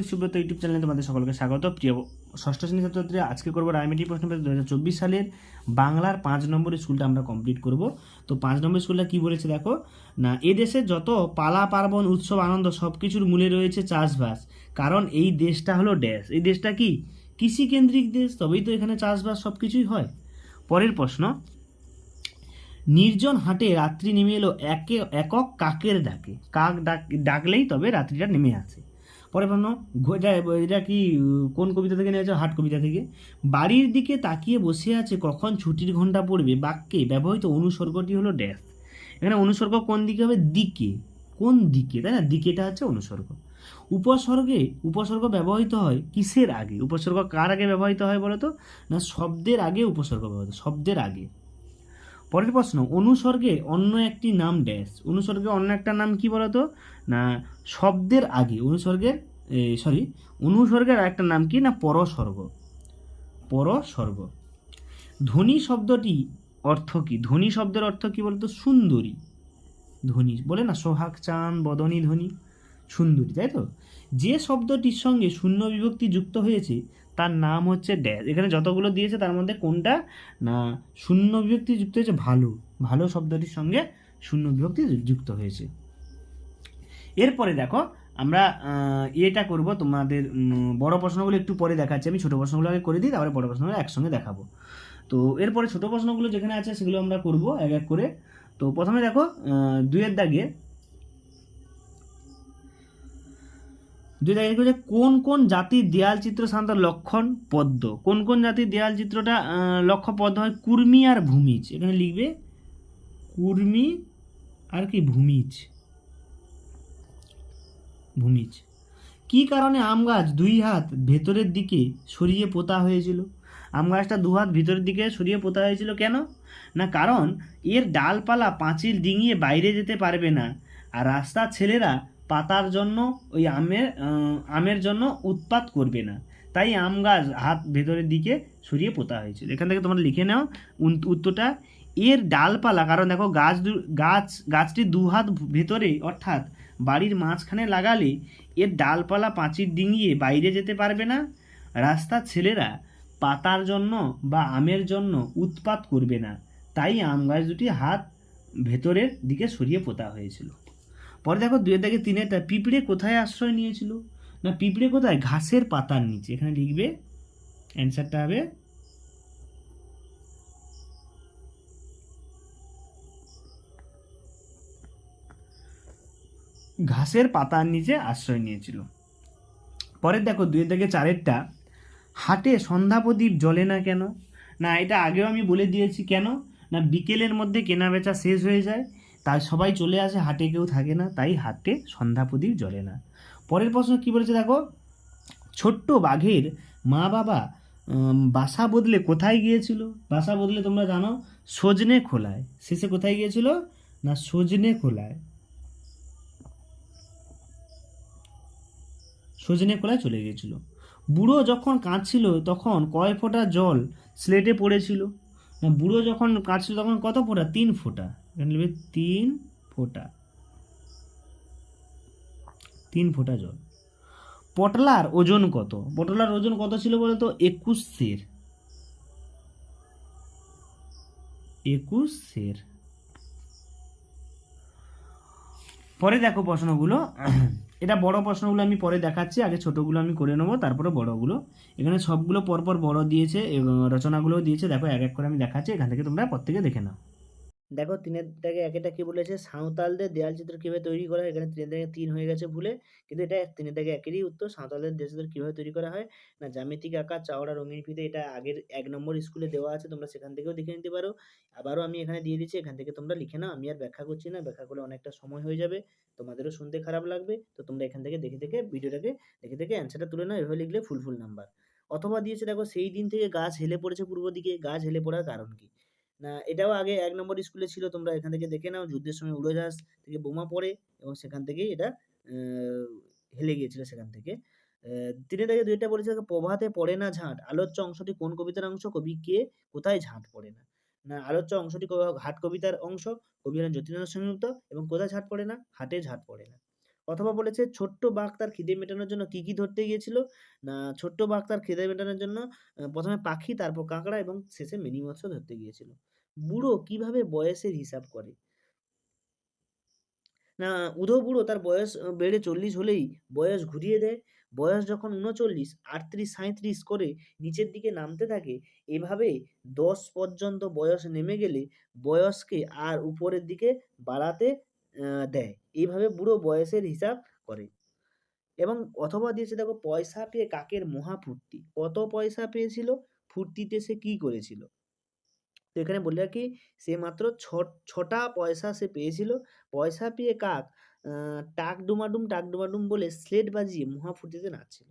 With Subrata YouTube চ্যানেলে তোমাদের সকলকে স্বাগত। প্রিয় ষষ্ঠ শ্রেণি ছাত্রছাত্রী, আজকে করব রায়মেটি প্রশ্ন দু হাজার চব্বিশ সালের বাংলার পাঁচ নম্বর স্কুলটা আমরা কমপ্লিট করব। তো পাঁচ নম্বর স্কুলটা কি বলেছে দেখো? না, এ দেশে যত পালা পার্বণ, উৎসব, আনন্দ সব কিছুর মূলে রয়েছে চাষবাস। কারণ এই দেশটা হলো ড্যাশ এই দেশটা কি? কৃষিকেন্দ্রিক দেশ, তবেই তো এখানে চাষবাস সব কিছুই হয়। পরের প্রশ্ন, নির্জন হাটে রাত্রি নেমে এলো একে একক কাকের ডাকে। কাক ডাক ডাকলেই তবে রাত্রিটা নেমে আসে। পরে প্রশ্ন এটা এটা কি, কোন কবিতা থেকে নিয়েছে? হাট কবিতা থেকে। বাড়ির দিকে তাকিয়ে বসে আছে, কখন ছুটির ঘণ্টা পড়বে, বাক্যে ব্যবহৃত অনুসর্গটি হলো ড্যাশ এখানে অনুসর্গ কোন দিকে হবে? দিকে। কোন দিকে? তাই না? দিকেটা হচ্ছে অনুসর্গ। উপসর্গে, উপসর্গ ব্যবহৃত হয় কিসের আগে? উপসর্গ কার আগে ব্যবহৃত হয় বলো তো না, শব্দের আগে উপসর্গ ব্যবহৃত শব্দের আগে। পরের প্রশ্ন, অনুসর্গে অন্য একটি নাম ড্যাশ অনুসর্গে অন্য একটা নাম কি বলতো? না, শব্দের আগে। অনুসর্গের সরি অনুসর্গের আরেকটা নাম কি না পরসর্গ পরসর্গ ধ্বনি শব্দটি অর্থ কি? ধ্বনি শব্দের অর্থ কি বলতো? সুন্দরী ধ্বনি। বলে না, সোহাগ, চাঁদ, বদনী ধ্বনি, সুন্দরী, তাই তো? যে শব্দটির সঙ্গে শূন্য বিভক্তি যুক্ত হয়েছে, তার নাম হচ্ছে ড্যাশ। এখানে যতগুলো দিয়েছে, তার মধ্যে কোনটা? না, শূন্য বিভক্তি যুক্ত হয়েছে ভালো। ভালো শব্দটির সঙ্গে শূন্য বিভক্তি যুক্ত হয়েছে। এরপরে দেখো আমরা এটা করব তোমাদের বড় প্রশ্নগুলো একটু পরে দেখাচ্ছি। আমি ছোট প্রশ্নগুলো আগে করে দিই তারপরে বড় প্রশ্নগুলো একসঙ্গে দেখাবো। তো এরপরে ছোটো প্রশ্নগুলো যেখানে আছে সেগুলো আমরা করব এক এক করে। তো প্রথমে দেখো আহ, দুইয়ের দাগে দুই দাগে লিখেছে কোন কোন জাতির দেয়াল চিত্র সাধারণত লক্ষণ পদ্ম? কোন কোন জাতির দেয়াল চিত্রটা লক্ষ্য পদ্ম হয়? কুর্মি আর ভূমিজ। এখানে লিখবে কুর্মি আর কি ভূমিজ। ভূমিজ। কি কারণে আম গাছ দুই হাত ভেতরের দিকে সরিয়ে পোতা হয়েছিল? আম গাছটা দু হাত ভিতরের দিকে সরিয়ে পোতা হয়েছিল কেন? না কারণ এর ডালপালা পাঁচিল ডিঙিয়ে বাইরে যেতে পারবে না, আর রাস্তার ছেলেরা পাতার জন্য, ওই আমের আমের জন্য উৎপাত করবে না। তাই আম গাছ হাত ভেতরের দিকে সরিয়ে পোতা হয়েছিল। এখান থেকে তোমরা লিখে নাও উত্তরটা। এর ডালপালা, কারণ দেখো গাছ গাছ, গাছটি দু হাত ভেতরে, অর্থাৎ বাড়ির মাঝখানে লাগালে এর ডালপালা পাঁচির ডিঙিয়ে বাইরে যেতে পারবে না। রাস্তার ছেলেরা পাতার জন্য বা আমের জন্য উৎপাত করবে না। তাই আম গাছ দুটি হাত ভেতরের দিকে সরিয়ে পোতা হয়েছিল। পরে দেখো দুয়ের দাগে তিনেরটা পিঁপড়ে কোথায় আশ্রয় নিয়েছিল? না, পিঁপড়ে কোথায়? ঘাসের পাতার নিচে। এখানে লিখবে অ্যান্সারটা হবে ঘাসের পাতার নিচে আশ্রয় নিয়েছিল। পরের দেখো দুই থেকে চারেরটা, হাটে সন্ধ্যা প্রদীপ জ্বলে না কেন? না, এটা আগেও আমি বলে দিয়েছি কেন? না, বিকেলের মধ্যে কেনা বেচা শেষ হয়ে যায়, তাই সবাই চলে আসে, হাটে কেউ থাকে না, তাই হাটে সন্ধ্যা প্রদীপ জ্বলে না। পরের প্রশ্ন কি বলেছে দেখো? ছোট্ট বাঘের মা বাবা বাসা বদলে কোথায় গিয়েছিল? বাসা বদলে তোমরা জানো, সজনে খোলায়। শেষে কোথায় গিয়েছিল? না, সজনে খোলায়। সজনে খোলায় চলে গিয়েছিল। বুড়ো যখন কাঁদছিল, তখন কয় ফোঁটা জল স্লেটে পড়েছিল? বুড়ো যখন কাঁদছিল, তখন কত ফোঁটা? তিন ফোঁটা। এখানে লিখবে তিন ফোঁটা। তিন ফোঁটা জল। পটলার ওজন কত? পটলার ওজন কত ছিল বলে তো একুশ সের। একুশ সের। পরে দেখো প্রশ্নগুলো। এটা বড় প্রশ্নগুলো আমি পরে দেখাচ্ছি। আগে ছোটোগুলো আমি করে নেব, তারপরে বড়গুলো। এখানে সবগুলো পরপর বড় দিয়েছে এবং রচনাগুলো দিয়েছে। দেখো, এক এক করে আমি দেখাচ্ছি। এখান থেকে তোমরা প্রত্যেকে দেখে নাও। দেখো তিনের দাগে একেটা কি বলেছে? সাঁওতালদের দেয়াল চিত্র কীভাবে তৈরি করা হয়? এখানে তিনের দাগে তিন হয়ে গেছে ভুলে। কিন্তু এটা তিনের দাগে একেরই উত্তর। সাঁওতালদের দেয়াল চিত্র কীভাবে তৈরি করা হয়? না, জ্যামিতিক আকার, চাওড়া রঙিন ফিতে এটা আগের এক নম্বর স্কুলে দেওয়া আছে। তোমরা সেখান থেকেও দেখে নিতে পারো। আবারও আমি এখানে দিয়ে দিচ্ছি, এখান থেকে তোমরা লিখে নাও। আমি আর ব্যাখ্যা করছি না। ব্যাখ্যা করলে অনেকটা সময় হয়ে যাবে। তোমাদেরও শুনতে খারাপ লাগবে। তো তোমরা এখান থেকে দেখে দেখে ভিডিওটাকে, দেখে দেখে অ্যান্সারটা তুলে নাও। এভাবে লিখলে ফুল ফুল নাম্বার অথবা দিয়েছে দেখো, সেই দিন থেকে গাছ হেলে পড়েছে পূর্ব দিকে। গাছ হেলে পড়ার কারণ কি? না, এটাও আগে এক নম্বর স্কুলে ছিল, তোমরা এখান থেকে দেখে নাও, যুদ্ধের সময় উড়োজাহাজ থেকে বোমা পড়ে এবং সেখান থেকেই এটা হেলে গিয়েছিল সেখান থেকে। তিনি থেকে দুইটা বলেছে প্রভাতে পড়ে না ঝাঁট, আলোচ্য অংশটি কোন কবিতার অংশ, কবি কে, কোথায় ঝাঁট পড়ে না? না, আলোচ্য অংশটি হাট কবিতার অংশ, কবি হলেন জ্যোতিনাথ সংযুক্ত এবং কোথায় ঝাঁট পড়ে না? হাটে ঝাঁট পড়ে না। অথবা বলেছে, ছোট্ট বাঘ তার খিদে মেটানোর জন্য কী কী ধরতে গিয়েছিল? না, ছোট্ট বাঘ তার খিদে মেটানোর জন্য প্রথমে পাখি, তারপর কাঁকড়া এবং শেষে মিনি মৎস্য ধরতে গিয়েছিল। বুড়ো কীভাবে বয়সের হিসাব করে? না, উধো বুড়ো তার বয়স বেড়ে চল্লিশ হলেই বয়স ঘুরিয়ে দেয়। বয়স যখন উনচল্লিশ, আটত্রিশ, সাঁইত্রিশ করে নিচের দিকে নামতে থাকে, এভাবে দশ পর্যন্ত বয়স নেমে গেলে বয়সকে আর উপরের দিকে বাড়াতে দেয়। এইভাবে বুড়ো বয়সের হিসাব করে। এবং অথবা দিয়েছে, দেখো, পয়সা পেয়ে কাকের মহা ফুর্তি কত পয়সা পেয়েছিল? ফুর্তিতে সে কি করেছিল? তো এখানে বললে কি সে মাত্র ছ, ছটা পয়সা সে পেয়েছিল। পয়সা পেয়ে কাক টাক ডুমাডুম টাক ডুমাডুম বলে স্লেট বাজিয়ে মহা ফুর্তিতে নাচছিল।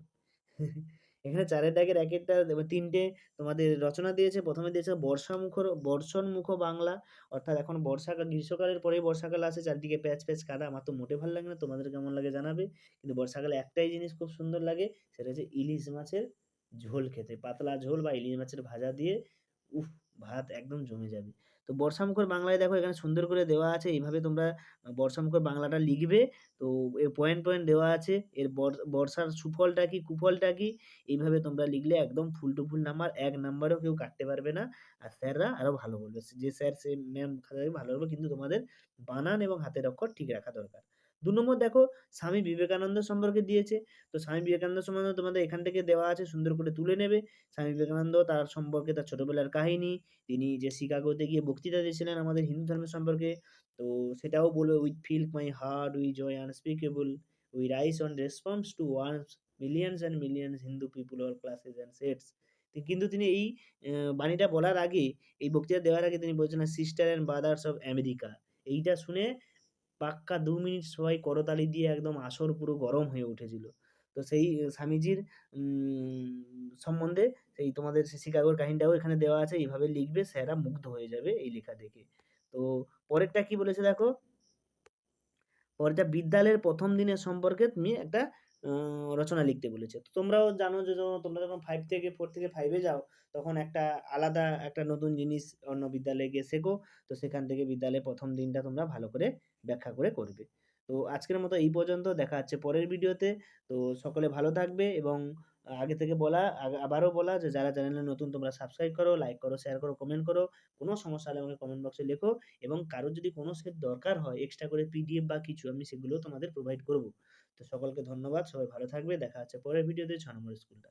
এখানে চারের দাগের এক একটা তিনটে তোমাদের রচনা দিয়েছে। প্রথমে দিয়েছে বর্ষামুখর বর্ষণমুখ বাংলা। অর্থাৎ এখন বর্ষাকাল গ্রীষ্মকালের পরেই বর্ষাকাল আসে। চারদিকে প্যাচ প্যাচ কাদা। আমার তো মোটে ভালো লাগে না, তোমাদের কেমন লাগে জানাবে। কিন্তু বর্ষাকালে একটাই জিনিস খুব সুন্দর লাগে, সেটা হচ্ছে ইলিশ মাছের ঝোল খেতে। পাতলা ঝোল বা ইলিশ মাছের ভাজা দিয়ে, উফ, ভাত একদম জমে যাবে। তো বর্ষামুখর বাংলায় দেখো এখানে সুন্দর করে দেওয়া আছে এইভাবে তোমরা বর্ষামুখর বাংলাটা লিখবে। তো এর পয়েন্ট পয়েন্ট দেওয়া আছে, এর বর- বর্ষার সুফলটা কি, কুফলটা কি, এইভাবে তোমরা লিখলে একদম ফুল টু ফুল নাম্বার, এক নাম্বারও কেউ কাটতে পারবে না। আর স্যাররা আরও ভালো বলবে। যে স্যার, সে ম্যাম ভালো বলবে, কিন্তু তোমাদের বানান এবং হাতের অক্ষর ঠিক রাখা দরকার। দু নম্বর দেখো, স্বামী বিবেকানন্দ সম্পর্কে দিয়েছে। তো স্বামী বিবেকানন্দ সম্বন্ধে তোমাদের এখান থেকে দেওয়া আছে, সুন্দর করে তুলে নেবে। স্বামী বিবেকানন্দ তার সম্পর্কে তার ছোটবেলার কাহিনী, তিনি যে শিকাগোতে গিয়ে বক্তৃতা দিয়েছিলেন আমাদের হিন্দু ধর্মের সম্পর্কে, তো সেটাও বলবে, with fill my heart, we joy unspeakable, we rise on response to once millions and millions Hindu people or classes and sects. কিন্তু তিনি এই বাণীটা বলার আগে, এই বক্তৃতা দেওয়ার আগে তিনি বলছিলেন sister and brothers of America. এইটা শুনে পাক্কা দু মিনিট সবাই করতালি দিয়ে একদম আসর পুরো গরম হয়ে উঠেছিল। তো সেই স্বামীজির সম্বন্ধে সেই তোমাদের শিকাগোর কাহিনীটাও এখানে দেওয়া আছে, এইভাবে লিখবে স্যারা মুগ্ধ হয়ে যাবে এই লেখা দেখে। তো পরেরটা কি বলেছে দেখো? পরেরটা বিদ্যালয়ের প্রথম দিনের সম্পর্কে তুমি একটা রচনা লিখতে বলেছে। তো তোমরাও জানো যে তোমরা যখন ফাইভ থেকে ফোর থেকে ফাইভে যাও, তখন একটা আলাদা একটা নতুন জিনিস অন্য বিদ্যালয়ে গিয়ে শেখো। তো সেখান থেকে বিদ্যালয়ে প্রথম দিনটা তোমরা ভালো করে ব্যাখ্যা করে করবে। তো আজকের মতো এই পর্যন্ত, দেখা হচ্ছে পরের ভিডিওতে। তো সকলে ভালো থাকবে এবং আগে থেকে বলা আবারও বলা যে যারা চ্যানেলে নতুন, তোমরা সাবস্ক্রাইব করো লাইক করো শেয়ার করো কমেন্ট করো। কোনো সমস্যা হলে আমাকে কমেন্ট বক্সে লেখো এবং কারোর যদি কোনো সেট দরকার হয় এক্সট্রা করে পিডিএফ বা কিছু, আমি সেগুলো তোমাদের প্রোভাইড করব। তো সকলকে ধন্যবাদ সবাই ভালো থাকবে দেখা হচ্ছে পরের ভিডিওতে ছ নম্বর স্কুলটা।